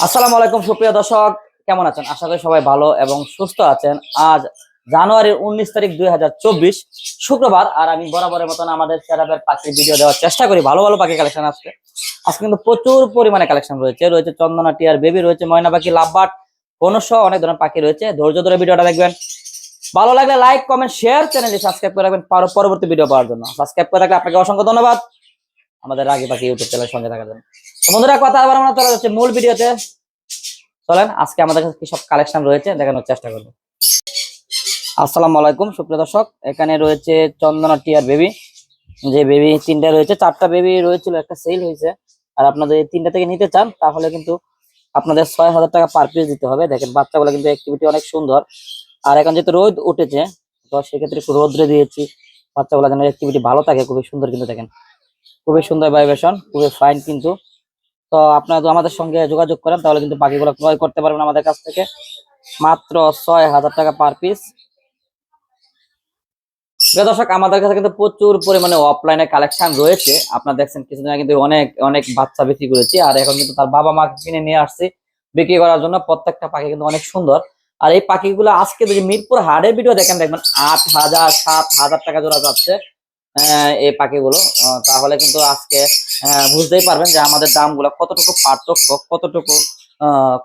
আসসালামু আলাইকুম সুপ্রিয় দর্শক, কেমন আছেন? আশা করি সবাই ভালো এবং সুস্থ আছেন। আজ জানুয়ারির উনিশ তারিখ দুই হাজার চব্বিশ, শুক্রবার, আর আমি বরাবরের মতন আমাদের সেরাপের পাখির ভিডিও দেওয়ার চেষ্টা করি। ভালো ভালো পাখি কালেকশন আসছে আজকে কিন্তু প্রচুর পরিমাণে কালেকশন রয়েছে। রয়েছে চন্দনা টিয়ার বেবি রয়েছে ময়না পাখি লাভবাট সহ অনেক ধরনের পাখি রয়েছে। ধৈর্য ধরে ভিডিওটা দেখবেন। ভালো লাগলে লাইক কমেন্ট শেয়ার চ্যানেলটি সাবস্ক্রাইব করে রাখবেন। পর- পরবর্তী ভিডিও পাওয়ার জন্য। সাবস্ক্রাইব করে রাখলে আপনাকে অসংখ্য ধন্যবাদ। আমাদের রাগি পাখি ইউটিউব চ্যানেল সঙ্গে থাকার জন্য। বন্ধুরা, কথা আবার আমরা চলে যাচ্ছে মূল ভিডিওতে। চলেন, আজকে আমাদের কাছে কি সব কালেকশন রয়েছে, দেখানোর চেষ্টা করব। আসসালামু আলাইকুম, সুপ্রিয় দর্শক। এখানে রয়েছে চন্দনা টিয়ার বেবি যে বেবি তিনটা রয়েছে, চারটা বেবি রয়েছিল, একটা সেল হয়েছে। আর আপনাদের তিনটা থেকে নিতে চান, তাহলে কিন্তু আপনাদের ছয় হাজার টাকা পার পিস দিতে হবে। দেখেন, বাচ্চাগুলো কিন্তু অ্যাক্টিভিটি অনেক সুন্দর। আর এখন যেহেতু রোদ উঠেছে, তো সেক্ষেত্রে একটু রোদ্রে দিয়েছি। বাচ্চাগুলো যেন অ্যাক্টিভিটি ভালো থাকে, খুবই সুন্দর কিন্তু দেখেন। খুবই সুন্দর ভাইব্রেশন খুবই ফাইন কিন্তু। তো আপনারা যদি আমাদের সঙ্গে যোগাযোগ করেন, তাহলে কিন্তু পাখিগুলো ক্রয় করতে পারবেন আমাদের কাছ থেকে। মাত্র ছয় হাজার টাকা পার পিস দর্শক, আমাদের কাছে কিন্তু প্রচুর পরিমাণে অফলাইনে কালেকশন রয়েছে। আপনারা দেখছেন, কিছুদিন আগে কিন্তু অনেক অনেক বাচ্চা বিক্রি করেছি। আর এখন কিন্তু তার বাবা মা কিনে নিয়ে আসছি বিক্রি করার জন্য। প্রত্যেকটা পাখি কিন্তু অনেক সুন্দর। আর এই পাখিগুলো আজকে যদি মিরপুর হাটের ভিডিও দেখেন, দেখবেন আট হাজার, সাত হাজার টাকা জোড়া যাচ্ছে। এই পাখিগুলো। তাহলে কিন্তু আজকে বুঝতেই পারবেন যে আমাদের দামগুলো কতটুকু পার্থক্য, কতটুকু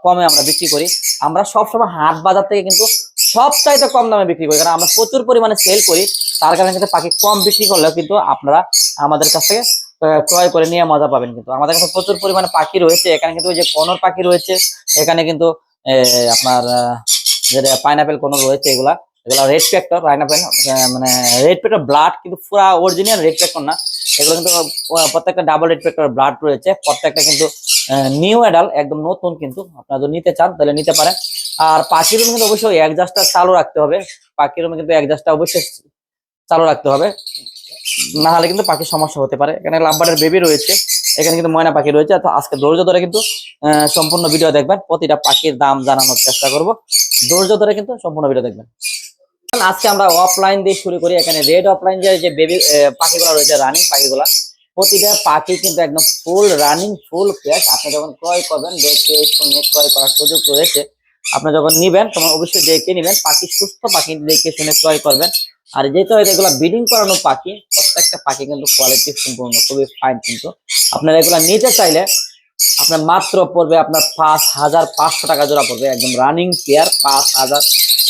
কমে আমরা বিক্রি করি। আমরা সবসময় হাট বাজার থেকে কিন্তু সব চাইতে কম দামে বিক্রি করি। কারণ আমরা প্রচুর পরিমাণে সেল করি। তার কারণে কিন্তু পাখি কম বিক্রি করলেও কিন্তু আপনারা আমাদের কাছ থেকে ক্রয় করে নিয়ে মজা পাবেন কিন্তু। আমাদের কাছে প্রচুর পরিমাণে পাখি রয়েছে। এখানে কিন্তু ওই যে কনর পাখি রয়েছে। এখানে কিন্তু আপনার যেটা পাইনাপেল কনর রয়েছে, এগুলা এগুলা রেড ফ্যাক্টর পাইনাপেল মানে রেড ফ্যাক্টর ব্লাড কিন্তু পুরা অরিজিনাল রেড ফ্যাক্টর না। এগুলো কিন্তু প্রত্যেকটা ডাবল রেড ফ্যাক্টর ব্লাড রয়েছে। প্রত্যেকটা কিন্তু নিউ অ্যাডাল একদম নতুন কিন্তু। আপনারা যদি নিতে চান, তাহলে নিতে পারেন। আর পাখির রুমে কিন্তু অবশ্যই অ্যাডজাস্টটা চালু রাখতে হবে। পাখির রুমে কিন্তু অ্যাডজাস্টটা অবশ্যই চালু রাখতে হবে। না হলে কিন্তু পাখির সমস্যা হতে পারে। এখানে লাম্বারের বেবি রয়েছে। এখানে কিন্তু ময়না পাখি রয়েছে। আজকে ধৈর্য ধরে কিন্তু সম্পূর্ণ ভিডিও দেখবেন। প্রতিটা পাখির দাম জানানোর চেষ্টা করব। ধৈর্য ধরে কিন্তু সম্পূর্ণ ভিডিও দেখবেন। আজকে আমরা অফলাইন দিয়ে শুরু করি। এখানে রেড অফলাইন যে বেবি পাখিগুলো রয়েছে রানিং পাখিগুলা, প্রতিটা পাখি কিন্তু একদম ফুল রানিং ফুল ফ্রেশ আপনি যখন ক্রয় করবেন, দেখে ক্রয় করার সুযোগ রয়েছে। আপনি যখন নিবেন, তখন অবশ্যই দেখে নিবেন। পাখি সুস্থ পাখি দেখে শুনে ক্রয় করবেন। আর যেহেতু এগুলো ব্রিডিং করানো পাখি, প্রত্যেকটা পাখি কিন্তু কোয়ালিটি সম্পূর্ণ, খুবই ফাইন কিন্তু। আপনারা এগুলা নিতে চাইলে, আপনার মাত্র পড়বে আপনার পাঁচ হাজার পাঁচশো টাকা জোড়া পড়বে। একদম রানিং পেয়ার পাঁচ হাজার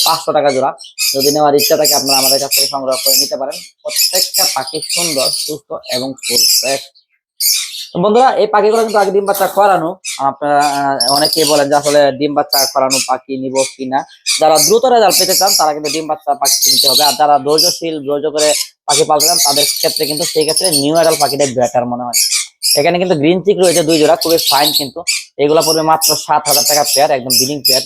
পাঁচশো টাকা জোড়া। যদি নেওয়ার ইচ্ছা থাকে আপনারা আমাদের কাছ থেকে সংগ্রহ করে নিতে পারেন। প্রত্যেকটা পাখি সুন্দর, সুস্থ এবং ফুল ফ্রেশ বন্ধুরা, এই পাখিগুলো কিন্তু আগে ডিম বাচ্চা করানো আপনারা অনেকেই বলেন যে আসলে ডিম বাচ্চা করানো পাখি নিব কিনা। যারা দ্রুত রেজাল্ট পেতে চান, তারা কিন্তু ডিম বাচ্চা পাখি কিনতে হবে। আর যারা ধৈর্যশীল, ধৈর্য করে পাখি পালতে চান, তাদের ক্ষেত্রে কিন্তু সেই ক্ষেত্রে নিউ অ্যাডাল পাখিটা বেটার মনে হয়। এখানে কিন্তু গ্রিন চিক রয়েছে দুই জোড়া, খুবই ফাইন কিন্তু। এগুলো পড়বে মাত্র সাত হাজার টাকা পেয়ার একদম বিলিং পেয়ার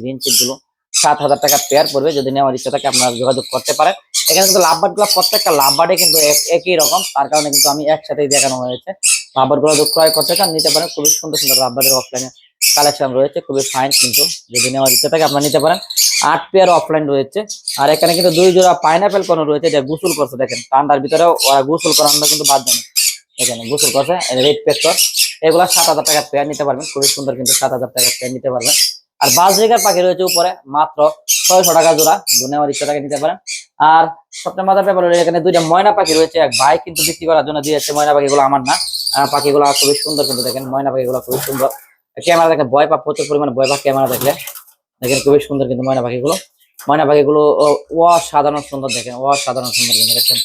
গ্রিন চিকগুলো। সাত হাজার টাকা পেয়ার পড়বে। যদি নেওয়ার ইচ্ছা থাকে আপনারা যোগাযোগ করতে পারেন। এখানে কিন্তু লাভবার্ডগুলো প্রত্যেকটা লাভবার্ডে কিন্তু এক- একই রকম। তার কারণে কিন্তু আমি একসাথেই দেখানো হয়েছে। রাবারগুলো যদি ক্রয় করতে চান, নিতে পারেন। খুবই সুন্দর সুন্দর রাবারের অফলাইনে কালেকশন রয়েছে। খুবই ফাইন কিন্তু যদি নেওয়ার ইচ্ছা থাকে আপনারা নিতে পারেন। আট পেয়ার অফলাইন রয়েছে। আর এখানে কিন্তু দুই জোড়া পাইনাপেল কোনো রয়েছে যে গোসল করছে। দেখেন ঠান্ডার ভিতরেও ওরা গোসল করানো কিন্তু বাদ দেন। এখানে গোসল করছে রেড পেক্টর এগুলা সাত হাজার টাকার পেয়ার নিতে পারবেন। খুবই সুন্দর কিন্তু সাত হাজার টাকার পেয়ার নিতে পারবেন। আর বাজরিকার পাখি রয়েছে উপরে, মাত্র ছয়শো টাকা জোড়া। নেওয়ার ইচ্ছা থাকে নিতে পারেন। আর সবচেয়ে মজার ব্যাপার এখানে দুইটা ময়না পাখি রয়েছে। এক ভাই কিন্তু বিক্রি করার জন্য দিয়েছে ময়না পাখিগুলো, আমার না। পাখিগুলো খুবই সুন্দর কিন্তু দেখেন, ময়না পাখিগুলো খুবই সুন্দর। ক্যামেরা দেখে ভয় পা প্রচুর পরিমাণে ভয় পা ক্যামেরা দেখলে। দেখেন, খুবই সুন্দর কিন্তু ময়না পাখিগুলো। ময়না পাখিগুলো অসাধারণ সুন্দর দেখেন, অসাধারণ সুন্দর কিন্তু দেখেন।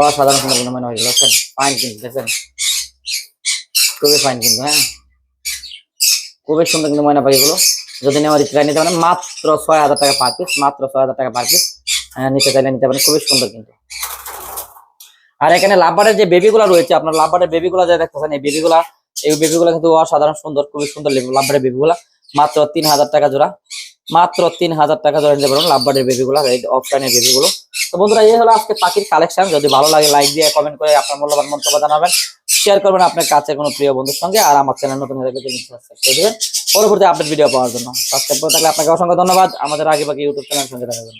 অসাধারণ সুন্দর কিন্তু ময়না পাখিগুলো দেখেন। ফাইন কিন্তু দেখেন। খুবই ফাইন কিন্তু হ্যাঁ। খুবই সুন্দর কিন্তু ময়না পাখিগুলো। যদি নেওয়ার ইচ্ছা নিতে পারেন, মাত্র ছয় হাজার টাকা পার পিস মাত্র ছয় হাজার টাকা পার পিস নিতে চাইলে নিতে পারেন, খুবই সুন্দর কিন্তু। আর এখানে লাভবারের যে বেবিগুলো রয়েছে, আপনার লাভবারের বেবিগুলো যা দেখতেছেন, এই বেবিগুলা, এই বেবিগুলো কিন্তু অসাধারণ সুন্দর, খুবই সুন্দর লাভবারের বেবিগুলা। মাত্র তিন হাজার টাকা জোড়া, মাত্র তিন হাজার টাকা জোড়া নিতে পারবেন লাভবারের বেবিগুলো অফলাইনের বেবিগুলো। তো বন্ধুরা, এই হলো আজকে পাখির কালেকশন যদি ভালো লাগে লাইক দিয়ে কমেন্ট করে আপনার মূল্যবান মন্তব্য জানাবেন। শেয়ার করবেন আপনার কাছে কোনো প্রিয় বন্ধুর সঙ্গে আর আমার চ্যানেল নতুন হয়ে সাবস্ক্রাইব করে দেবেন। পরবর্তী আপডেট ভিডিও পাওয়ার জন্য। সাবস্ক্রাইব করে থাকলে আপনাকে অসংখ্য ধন্যবাদ। আমাদের আগে বাকি ইউটিউব চ্যানেল সঙ্গে জন্য।